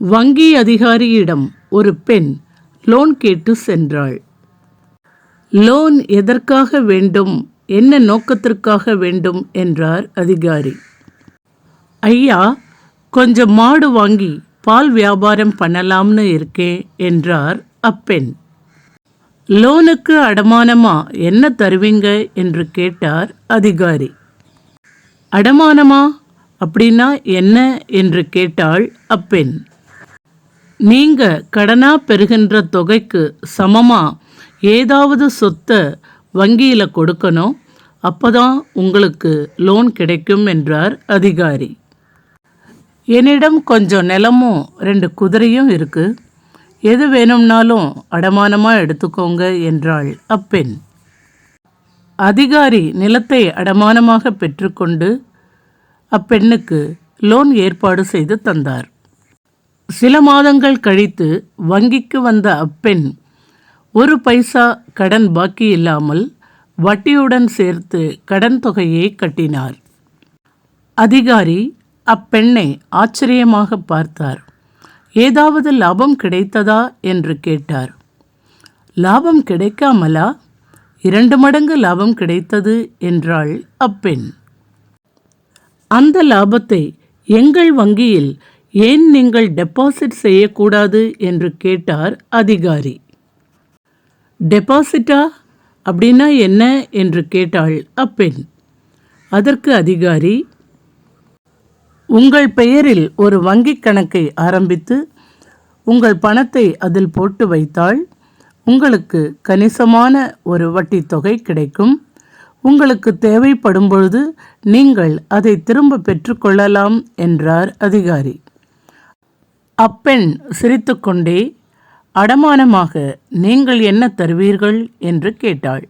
வங்கி அதிகாரியிடம் ஒரு பெண் லோன் கேட்டு சென்றாள். லோன் எதற்காக வேண்டும் என்ன நோக்கத்திற்காக வேண்டும் என்றார் அதிகாரி. ஐயா கொஞ்சம் மாடு வாங்கி பால் வியாபாரம் பண்ணலாம்னு இருக்கேன் என்றார் அப்பெண். லோனுக்கு அடமானமா என்ன தருவீங்க என்று கேட்டார் அதிகாரி. அடமானமா? அப்படின்னா என்ன? என்று கேட்டாள் அப்பெண். நீங்கள் கடனா பெறுகின்ற தொகைக்கு சமமாக ஏதாவது சொத்தை வங்கியில் கொடுக்கணும் அப்பதான் உங்களுக்கு லோன் கிடைக்கும் என்றார் அதிகாரி. என்னிடம் கொஞ்சம் நிலமும் ரெண்டு குதிரையும் இருக்குது எது வேணும்னாலும் அடமானமாக எடுத்துக்கோங்க என்றாள் அப்பெண். அதிகாரி நிலத்தை அடமானமாக பெற்றுக்கொண்டு அப்பெண்ணுக்கு லோன் ஏற்பாடு செய்து தந்தார். சில மாதங்கள் கழித்து வங்கிக்கு வந்த அப்பெண் ஒரு பைசா கடன் பாக்கி இல்லாமல் வட்டியுடன் சேர்த்து கடன் தொகையை கட்டினார். அதிகாரி அப்பெண்ணை ஆச்சரியமாக பார்த்தார். ஏதாவது லாபம் கிடைத்ததா என்று கேட்டார். லாபம் கிடைக்காமலா? இரண்டு மடங்கு லாபம் கிடைத்தது என்றாள் அப்பெண். அந்த லாபத்தை எங்கள் வங்கியில் ஏன் நீங்கள் டெபாசிட் செய்யக்கூடாது என்று கேட்டார் அதிகாரி. டெபாசிட்டா அப்படின்னா என்ன? என்று கேட்டாள் அப்பெண். அதற்கு அதிகாரி உங்கள் பெயரில் ஒரு வங்கிக் கணக்கை ஆரம்பித்து உங்கள் பணத்தை அதில் போட்டு வைத்தால் உங்களுக்கு கணிசமான ஒரு வட்டி தொகை கிடைக்கும். உங்களுக்கு தேவைப்படும் பொழுது நீங்கள் அதை திரும்ப பெற்றுக்கொள்ளலாம் என்றார் அதிகாரி. அப்பெண் சிரித்துக்கொண்டே அடமானமாக நீங்கள் என்ன தருவீர்கள்? என்று கேட்டாள்.